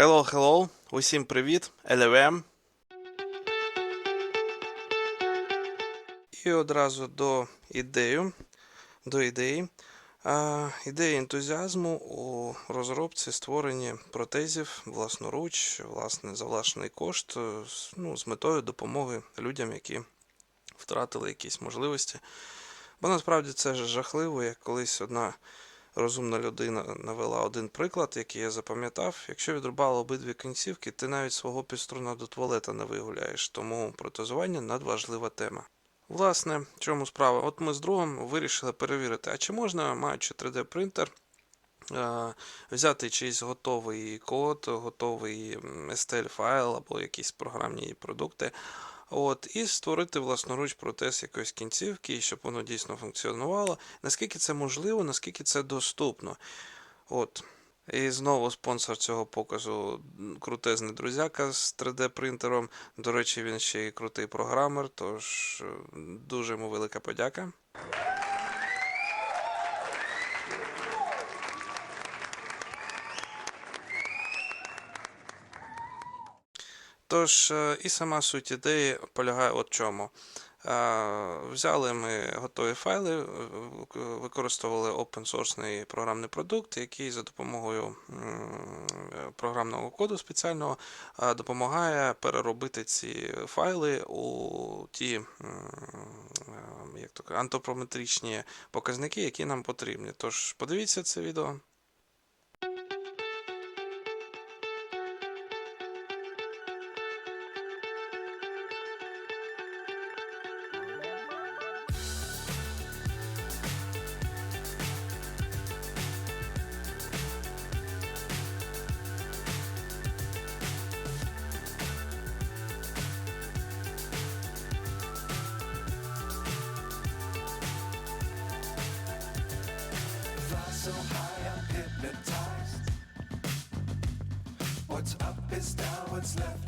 Hello, hello, усім привіт, LLM. І одразу до ідею, до ідеї. А, ідея ентузіазму у розробці створення протезів власноруч, власне, за власний кошт, е, ну, з метою допомоги людям, які втратили якісь можливості. Бо насправді це ж жахливо, як колись одна розумна людина навела один приклад, який я запам'ятав. Якщо відрубали обидві кінцівки, ти навіть свого піструна до туалета не вигуляєш, тому протезування надважлива тема. Власне, в чому справа? От ми з другом вирішили перевірити, а чи можна, маючи 3D-принтер, е, взяти чийсь готовий код, готовий STL-файл або якісь програмні продукти, От, і створити власноруч протез якоїсь кінцівки, щоб воно дійсно функціонувало. Наскільки це можливо, наскільки це доступно. От. І знову спонсор цього показу крутезний друзяка з 3D-принтером. До речі, він ще й крутий програмер, тож е, дуже йому велика подяка. Тож, е, і сама суть ідеї полягає от чому. Е, Взяли ми готові файли, е, використовували open source програмний продукт, який за допомогою програмного коду спеціального допомагає переробити ці файли у ті як то кажуть, антропометричні показники, які нам потрібні. Тож подивіться це відео.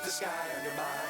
Keep the sky on your mind.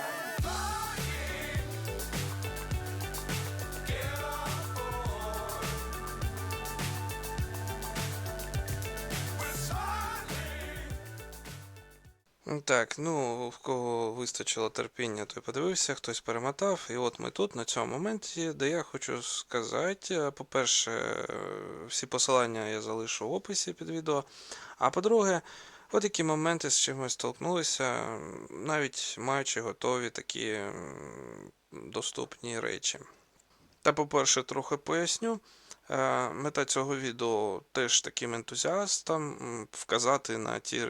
Так, ну, в кого вистачило терпіння, той подивився, хтось перемотав. І от ми тут, на цьому моменті, де я хочу сказати, е, по-перше, е, всі посилання я залишу в описі під відео. А по-друге, от які моменти з чимось столкнулися, навіть маючи готові такі доступні речі. Та, по-перше, трохи поясню. Е, Мета цього відео теж таким ентузіастам вказати на ті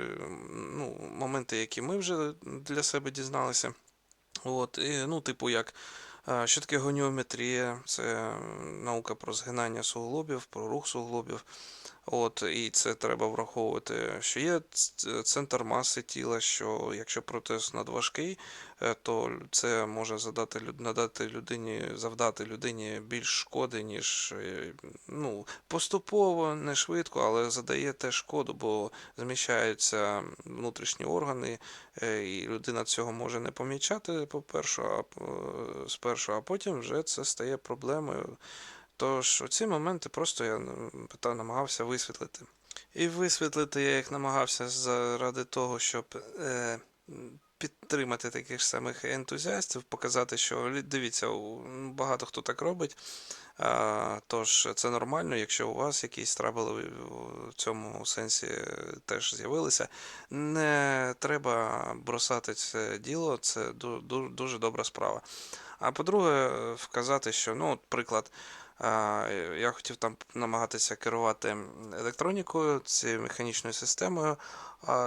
ну, моменти, які ми вже для себе дізналися. От, і, ну, типу, як е, що таке гоніометрія, це наука про згинання суглобів, про рух суглобів. От, і це треба враховувати, що є центр маси тіла, що якщо протез надважкий, е, то це може задати, надати людині, завдати людині більш шкоди, ніж е, ну, поступово, не швидко, але задає теж шкоду, бо зміщаються внутрішні органи, е, і людина цього може не помічати, по-перше, а спершу, а потім вже це стає проблемою. Тож ці моменти просто я м, питав, намагався висвітлити. І висвітлити я їх намагався заради того, щоб е, підтримати таких самих ентузіастів, показати, що дивіться, багато хто так робить. А, тож це нормально, якщо у вас якісь трабли в цьому сенсі е, теж з'явилися. Не треба бросати це діло, це ду- ду- дуже добра справа. А по-друге, е, вказати, що, ну, от приклад, я хотів там намагатися керувати електронікою, цією механічною системою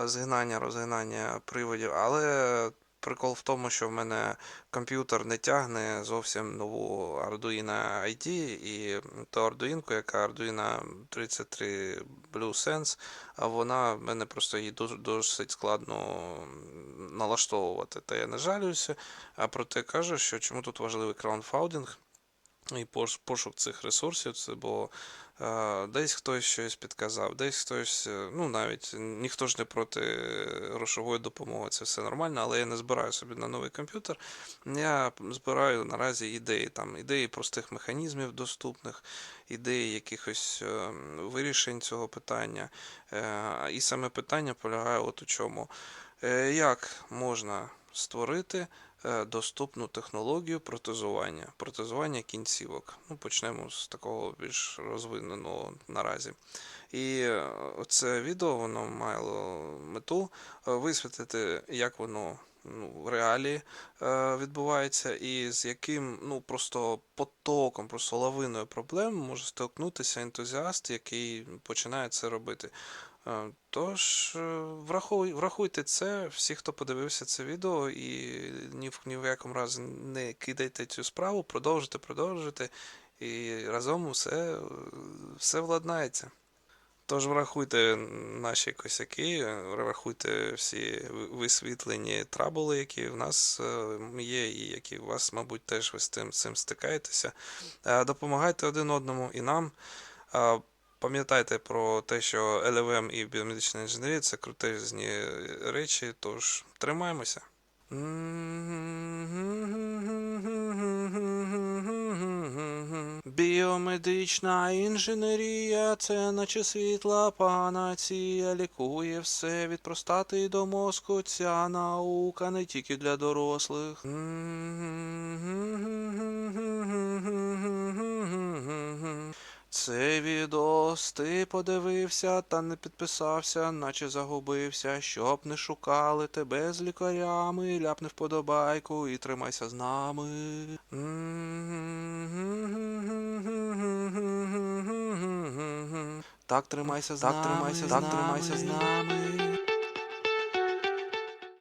згинання, розгинання приводів, але прикол в тому, що в мене комп'ютер не тягне зовсім нову Arduino ID, і ту Arduino, яка Arduino 33 Blue а вона в мене просто її досить складно налаштовувати. Та я не жалююся, а проте кажу, що чому тут важливий краундфаундинг і пошук цих ресурсів, це бо е, десь хтось щось підказав, десь хтось, е, ну навіть ніхто ж не проти грошової допомоги, це все нормально, але я не збираю собі на новий комп'ютер. Я збираю наразі ідеї, там ідеї простих механізмів доступних, ідеї якихось е, вирішень цього питання. І саме питання полягає от у чому. Як можна створити доступну технологію протезування, протезування кінцівок. Ну, почнемо з такого більш розвиненого наразі. І е, це відео воно мало мету е, висвітлити, як воно ну, в реалії е, відбувається, і з яким ну, просто потоком, просто лавиною проблем може столкнутися ентузіаст, який починає це робити. Е, Тож, е, врахуй, врахуйте це, всі, хто подивився це відео, і ні в, ні в якому разі не кидайте цю справу, продовжуйте, продовжуйте, і разом все, все владнається. Тож врахуйте наші косяки, врахуйте всі висвітлені трабули, які в нас е, є, і які у вас, мабуть, теж ви з тим, з цим стикаєтеся. Допомагайте один одному і нам. Пам'ятайте про те, що ЛВМ і біомедична інженерія це крутезні речі, тож тримаємося. Біомедична інженерія це наче світла панація, лікує все від простати до мозку. Ця наука не тільки для дорослих. Це відос ти подивився та не підписався, наче загубився, щоб не шукали тебе з лікарями, ляпни вподобайку і тримайся з нами. Так тримайся так тримайся, так тримайся з нами.